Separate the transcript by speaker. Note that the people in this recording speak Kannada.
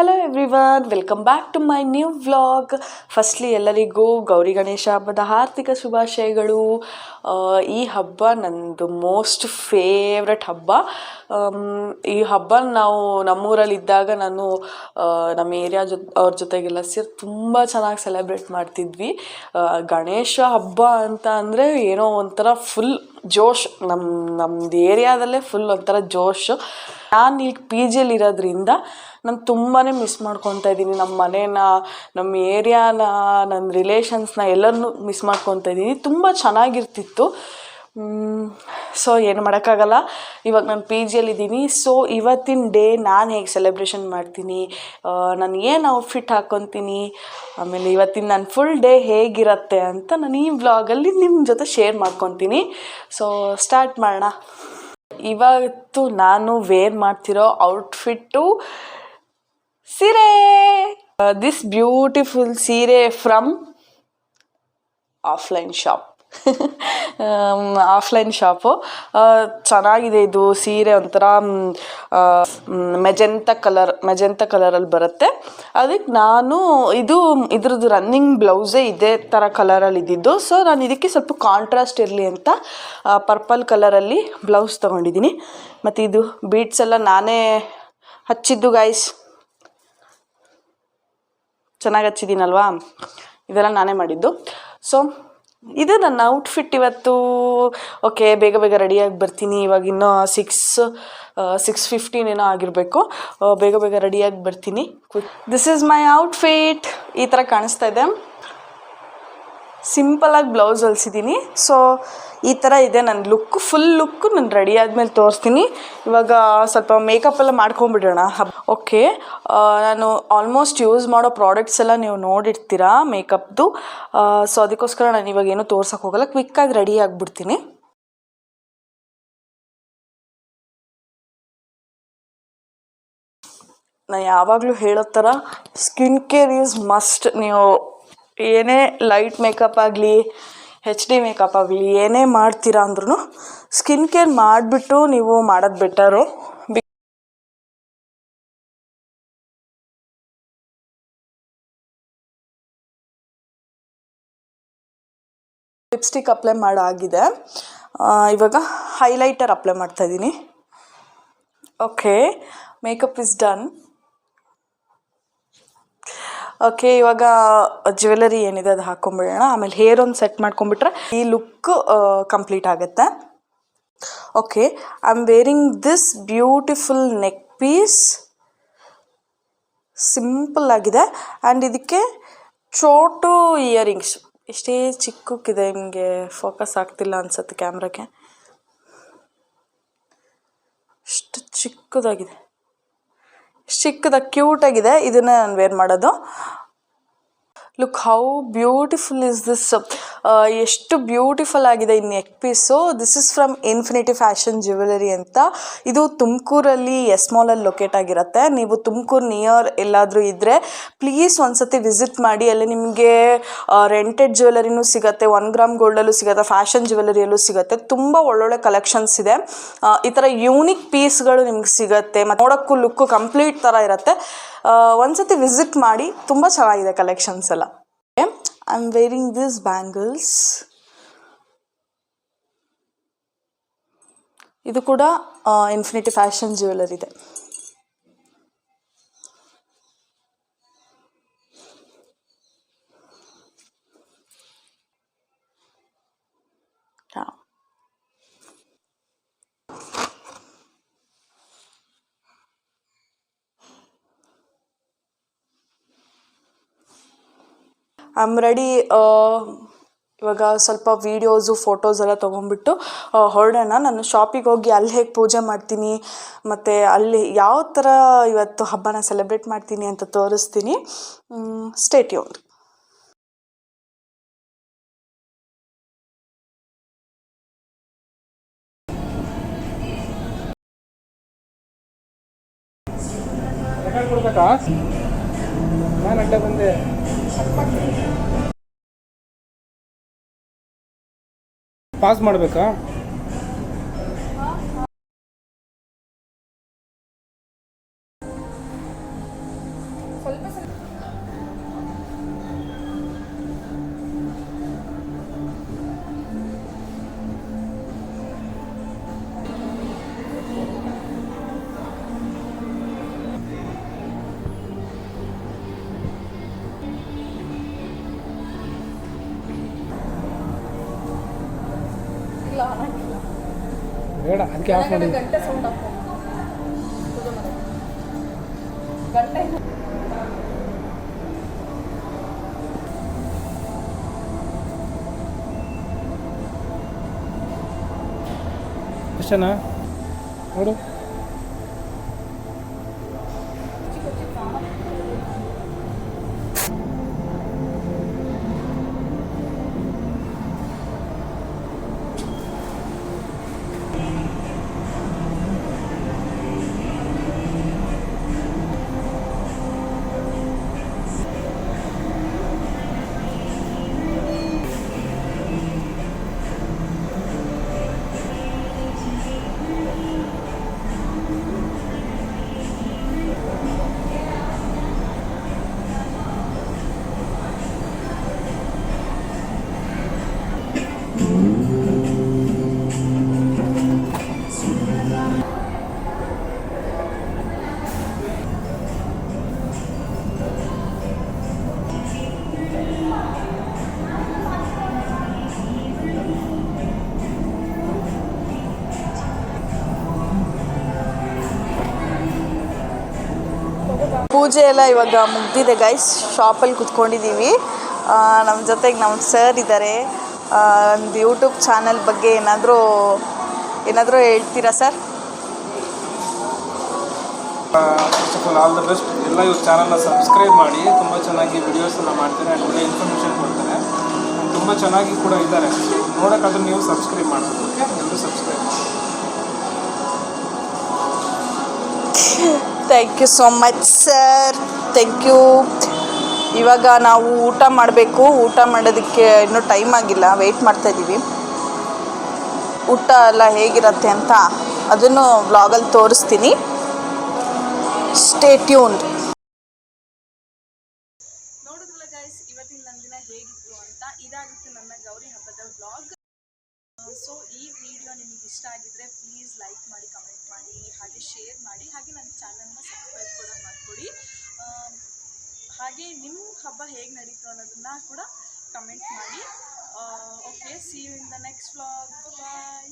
Speaker 1: Hello everyone welcome back to my new vlog firstly ಎಲ್ಲರಿಗೂ ಗೌರಿ ಗಣೇಶ ಹಬ್ಬದ ಆರ್ಥಿಕ ಶುಭಾಶಯಗಳು. ಈ ಹಬ್ಬ ನಂದು ಮೋಸ್ಟ್ ಫೇವ್ರೆಟ್ ಹಬ್ಬ. ಈ ಹಬ್ಬ ನಾವು ನಮ್ಮೂರಲ್ಲಿ ಇದ್ದಾಗ ನಾನು ನಮ್ಮ ಏರಿಯಾ ಜೊ, ಅವ್ರ ಜೊತೆಗೆಲ್ಲ ಸೇರಿ ತುಂಬ ಚೆನ್ನಾಗಿ ಸೆಲೆಬ್ರೇಟ್ ಮಾಡ್ತಿದ್ವಿ. ಗಣೇಶ ಹಬ್ಬ ಅಂತ ಅಂದರೆ ಏನೋ ಒಂಥರ ಫುಲ್ ಜೋಶ್ ನಮ್ಮ ನಮ್ಮದು ಏರಿಯಾದಲ್ಲೇ ಫುಲ್ ಒಂಥರ ಜೋಶ್. ನಾನು ಈಗ ಪಿ ಜಿಯಲ್ಲಿ ಇರೋದ್ರಿಂದ ನಾನು ತುಂಬಾ ಮಿಸ್ ಮಾಡ್ಕೊತಾ ಇದ್ದೀನಿ. ನಮ್ಮ ಮನೇನ ನಮ್ಮ ಏರಿಯಾನ ನನ್ನ ರಿಲೇಷನ್ಸ್ನ ಎಲ್ಲರನ್ನೂ ಮಿಸ್ ಮಾಡ್ಕೊತಾ ಇದ್ದೀನಿ. ತುಂಬ ಚೆನ್ನಾಗಿರ್ತಿತ್ತು. ಸೊ ಏನು ಮಾಡೋಕ್ಕಾಗಲ್ಲ. ಇವಾಗ ನಾನು ಪಿ ಜಿಯಲ್ಲಿದ್ದೀನಿ ಸೊ ಇವತ್ತಿನ ಡೇ ನಾನು ಹೇಗೆ ಸೆಲೆಬ್ರೇಷನ್ ಮಾಡ್ತೀನಿ? ನಾನು ಏನು ಔಟ್ಫಿಟ್ ಹಾಕ್ಕೊತೀನಿ ಆಮೇಲೆ ಇವತ್ತಿನ ನನ್ನ ಫುಲ್ ಡೇ ಹೇಗಿರುತ್ತೆ ಅಂತ ನಾನು ಈ ವ್ಲಾಗಲ್ಲಿ ನಿಮ್ಮ ಜೊತೆ ಶೇರ್ ಮಾಡ್ಕೊತೀನಿ. ಸೊ ಸ್ಟಾರ್ಟ್ ಮಾಡೋಣ. ಇವತ್ತು ನಾನು ವೇರ್ ಮಾಡ್ತಿರೋ ಔಟ್ಫಿಟ್ಟು ಸೀರೆ. ದಿಸ್ ಬ್ಯೂಟಿಫುಲ್ ಸೀರೆ from offline shop offline shop. ಚೆನ್ನಾಗಿದೆ ಇದು ಸೀರೆ ಒಂಥರ ಮೆಜೆಂತ ಕಲರ್, ಮೆಜೆಂತ ಕಲರಲ್ಲಿ ಬರುತ್ತೆ. ಅದಕ್ಕೆ ನಾನು ಇದು, ಇದ್ರದ್ದು ರನ್ನಿಂಗ್ ಬ್ಲೌಸೇ ಇದೇ ಥರ ಕಲರಲ್ಲಿ ಇದ್ದಿದ್ದು. ಸೊ ನಾನು ಇದಕ್ಕೆ ಸ್ವಲ್ಪ ಕಾಂಟ್ರಾಸ್ಟ್ ಇರಲಿ ಅಂತ ಪರ್ಪಲ್ ಕಲರಲ್ಲಿ ಬ್ಲೌಸ್ ತೊಗೊಂಡಿದ್ದೀನಿ. ಮತ್ತು ಇದು ಬೀಟ್ಸ್ ಎಲ್ಲ ನಾನೇ ಹಚ್ಚಿದ್ದು ಗಾಯ್ಸ್ ಚೆನ್ನಾಗಿ ಹಚ್ಚಿದ್ದೀನಲ್ವಾ? ಇದೆಲ್ಲ ನಾನೇ ಮಾಡಿದ್ದು. ಸೊ ಇದು ನನ್ನ ಔಟ್ಫಿಟ್ ಇವತ್ತು. ಓಕೆ ಬೇಗ ಬೇಗ ರೆಡಿಯಾಗಿ ಬರ್ತೀನಿ. ಇವಾಗ ಇನ್ನೂ ಸಿಕ್ಸ್ ಸಿಕ್ಸ್ ಫಿಫ್ಟೀನ್ ಏನೋ ಆಗಿರಬೇಕು. ಬೇಗ ಬೇಗ ರೆಡಿಯಾಗಿ ಬರ್ತೀನಿ. ದಿಸ್ ಈಸ್ ಮೈ ಔಟ್ಫಿಟ್ ಈ ಥರ ಕಾಣಿಸ್ತಾ ಇದೆ. ಸಿಂಪಲಾಗಿ ಬ್ಲೌಸ್ ಹೊಲ್ಸಿದ್ದೀನಿ ಸೊ ಈ ಥರ ಇದೆ ನನ್ನ ಲುಕ್ ಫುಲ್ ಲುಕ್ ನಾನು ರೆಡಿ ಆದಮೇಲೆ ತೋರಿಸ್ತೀನಿ. ಇವಾಗ ಸ್ವಲ್ಪ ಮೇಕಪ್ ಎಲ್ಲ ಮಾಡ್ಕೊಂಬಿಡೋಣ. ಓಕೆ ನಾನು ಆಲ್ಮೋಸ್ಟ್ ಯೂಸ್ ಮಾಡೋ ಪ್ರಾಡಕ್ಟ್ಸ್ ಎಲ್ಲ ನೀವು ನೋಡಿರ್ತೀರಾ ಮೇಕಪ್ದು ಸೊ ಅದಕ್ಕೋಸ್ಕರ ನಾನು ಇವಾಗ ಏನೂ ತೋರ್ಸೋಕೆ ಹೋಗಲ್ಲ. ಕ್ವಿಕ್ಕಾಗಿ ರೆಡಿ ಆಗಿಬಿಡ್ತೀನಿ. ನಾನು ಯಾವಾಗಲೂ ಹೇಳೋ ಥರ ಸ್ಕಿನ್ ಕೇರ್ ಈಸ್ ಮಸ್ಟ್ ನೀವು ಏನೇ ಲೈಟ್ ಮೇಕಪ್ ಆಗಲಿ ಹೆಚ್ ಡಿ ಮೇಕಪ್ ಆಗಲಿ, ಏನೇ ಮಾಡ್ತೀರಾ ಅಂದ್ರೂ ಸ್ಕಿನ್ ಕೇರ್ ಮಾಡಿಬಿಟ್ಟು ನೀವು ಮಾಡೋದು ಬೆಟರು. Lipstick apply ಮಾಡಾಗಿದೆ. ಇವಾಗ ಹೈಲೈಟರ್ ಅಪ್ಲೈ ಮಾಡ್ತಾ ಇದ್ದೀನಿ okay makeup is done. Okay ಇವಾಗ ಜ್ಯುವೆಲರಿ ಏನಿದೆ ಅದು ಹಾಕೊಂಡ್ಬಿಡೋಣ ಆಮೇಲೆ ಹೇರ್ ಒಂದು ಸೆಟ್ ಮಾಡ್ಕೊಂಡ್ಬಿಟ್ರೆ ಈ ಲುಕ್ ಕಂಪ್ಲೀಟ್ ಆಗುತ್ತೆ. Okay I am wearing this beautiful neck piece simple ಆಗಿದೆ. ಆ್ಯಂಡ್ ಇದಕ್ಕೆ ಚೋಟು ಇಯರಿಂಗ್ಸ್ ಎಷ್ಟೇ ಚಿಕ್ಕಕ್ಕಿದೆ, ನಿಮಗೆ ಫೋಕಸ್ ಆಗ್ತಿಲ್ಲ ಅನ್ಸುತ್ತೆ ಕ್ಯಾಮ್ರಾಗೆ ಅಷ್ಟು ಚಿಕ್ಕದಾಗಿದೆ. ಚಿಕ್ಕದಾಗಿ ಕ್ಯೂಟಾಗಿದೆ ಇದನ್ನ ನಾನು ವೇರ್ ಮಾಡೋದು. Look how beautiful is this ಎಷ್ಟು ಬ್ಯೂಟಿಫುಲ್ ಆಗಿದೆ ಈ neck piece this is from Infinity fashion jewellery ಅಂತ. ಇದು ತುಮಕೂರಲ್ಲಿ ಎಸ್ ಮಾಲಲ್ಲಿ ಲೊಕೇಟ್ ಆಗಿರುತ್ತೆ. ನೀವು ತುಮಕೂರು ನಿಯರ್ ಎಲ್ಲಾದರೂ ಇದ್ದರೆ ಪ್ಲೀಸ್ ಒಂದ್ಸತಿ ವಿಸಿಟ್ ಮಾಡಿ. ಅಲ್ಲಿ ನಿಮಗೆ ರೆಂಟೆಡ್ ಜ್ಯುವೆಲರಿನೂ ಸಿಗುತ್ತೆ ಒನ್ ಗ್ರಾಮ್ ಗೋಲ್ಡಲ್ಲೂ ಸಿಗುತ್ತೆ ಫ್ಯಾಷನ್ ಜ್ಯುವೆಲರಿಯಲ್ಲೂ ಸಿಗುತ್ತೆ. ತುಂಬ ಒಳ್ಳೊಳ್ಳೆ ಕಲೆಕ್ಷನ್ಸ್ ಇದೆ. ಈ ಥರ ಯೂನಿಕ್ ಪೀಸ್ಗಳು ನಿಮ್ಗೆ ಸಿಗುತ್ತೆ. ಮತ್ತು ನೋಡೋಕ್ಕೂ ಲುಕ್ಕು ಕಂಪ್ಲೀಟ್ ಥರ ಇರುತ್ತೆ. ಒಂದು ಒಂದ್ಸತಿ ವಿಸಿಟ್ ಮಾಡಿ. ತುಂಬ ಚೆನ್ನಾಗಿದೆ ಕಲೆಕ್ಷನ್ಸ್ ಎಲ್ಲ. I am wearing this bangles ಇದು ಕೂಡ ಇನ್ಫಿನಿಟಿ ಫ್ಯಾಷನ್ ಜ್ಯುವೆಲರ್ ಇದೆ. ಆಮ್ ರೆಡಿ ಇವಾಗ ಸ್ವಲ್ಪ ವೀಡಿಯೋಸು ಫೋಟೋಸ್ ಎಲ್ಲ ತೊಗೊಂಡ್ಬಿಟ್ಟು ಹೊರಡೋಣ. ನಾನು ಶಾಪಿಗೆ ಹೋಗಿ ಅಲ್ಲಿ ಹೇಗೆ ಪೂಜೆ ಮಾಡ್ತೀನಿ, ಮತ್ತು ಅಲ್ಲಿ ಯಾವ ಥರ ಇವತ್ತು ಹಬ್ಬನ ಸೆಲೆಬ್ರೇಟ್ ಮಾಡ್ತೀನಿ ಅಂತ ತೋರಿಸ್ತೀನಿ. ಸ್ಟೇಟ್ ಯೋನ್
Speaker 2: ರೆಕಾರ್ಡ್ ಕೊಡ್ಬೇಕಾ? ನಾನು ಅಡ್ಡ ಬಂದೆ. ಪಾಸ್ ಮಾಡಬೇಕಾ? ಅದಕ್ಕೆ ಆಫ್ ಮಾಡಿ?
Speaker 1: ಸೌಂಡ್ ಗಂಟೆ
Speaker 2: ಅಷ್ಟೇನಾ? ನೋಡು.
Speaker 1: ಪೂಜೆ ಎಲ್ಲ ಇವಾಗ ಮುಗ್ದಿದೆ ಗೈಸ್ ಶಾಪಲ್ಲಿ ಕುತ್ಕೊಂಡಿದ್ದೀವಿ ನಮ್ಮ ಜೊತೆಗೆ ನಮ್ಮ ಸರ್ ಇದ್ದಾರೆ ಒಂದು ಯೂಟ್ಯೂಬ್ ಚಾನಲ್ ಬಗ್ಗೆ ಏನಾದರೂ ಏನಾದರೂ ಹೇಳ್ತೀರಾ sir
Speaker 2: first of all all the best ಎಲ್ಲ ಇವ್ರ ಚಾನಲ್ನ ಸಬ್ಸ್ಕ್ರೈಬ್ ಮಾಡಿ. ತುಂಬ ಚೆನ್ನಾಗಿ ವಿಡಿಯೋಸ್ ಎಲ್ಲ ಮಾಡ್ತಾರೆ. ಆ್ಯಂಡ್ ಒಳ್ಳೆ ಇನ್ಫಾರ್ಮೇಷನ್ ಕೊಡ್ತಾರೆ. ತುಂಬ ಚೆನ್ನಾಗಿ ಕೂಡ ಇದ್ದಾರೆ ನೋಡೋಕ್ಕಾದ್ರೂ ನೀವು ಸಬ್ಸ್ಕ್ರೈಬ್ ಮಾಡಬೇಕು ಓಕೆ ಎಲ್ಲರೂ ಸಬ್ಸ್ಕ್ರೈಬ್ ಮಾಡಿ
Speaker 1: thank you so much sir thank you ಇವಾಗ ನಾವು ಊಟ ಮಾಡಬೇಕು. ಊಟ ಮಾಡೋದಕ್ಕೆ ಇನ್ನೂ ಟೈಮ್ ಆಗಿಲ್ಲ. ವೆಯ್ಟ್ ಮಾಡ್ತಾ ಇದ್ದೀವಿ. ಊಟ ಎಲ್ಲ ಹೇಗಿರತ್ತೆ ಅಂತ ಅದನ್ನು ವ್ಲಾಗಲ್ಲಿ ತೋರಿಸ್ತೀನಿ. ಸ್ಟೇ ಟ್ಯೂನ್ಡ್ ನೋಡಿದ್ರಲ್ಲ ಗೈಸ್ ಇವತ್ತಿನ ನನ್ನ ದಿನ ಹೇಗಿತ್ತು ಅಂತ ಇದಾಗಿತ್ತು ನನ್ನ ಗೌರಿ ಹಬ್ಬದ ವ್ಲಾಗ್ ಸೊ ಈ ವಿಡಿಯೋ ಆಗಿದ್ರೆ ಪ್ಲೀಸ್ ಲೈಕ್ ಮಾಡಿ ಕಮೆಂಟ್ ಮಾಡಿ, ಹಾಗೆ ಶೇರ್ ಮಾಡಿ, ಹಾಗೆ ನನ್ನ ಚಾನಲ್ನ ಸಬ್ಸ್ಕ್ರೈಬ್ ಕೂಡ ಮಾಡಿಕೊಡಿ ಹಾಗೆ ನಿಮ್ಮ ಹಬ್ಬ ಹೇಗೆ ನಡೀತು ಅನ್ನೋದನ್ನ ಕೂಡ ಕಮೆಂಟ್ ಮಾಡಿ. Okay see you in the next vlog bye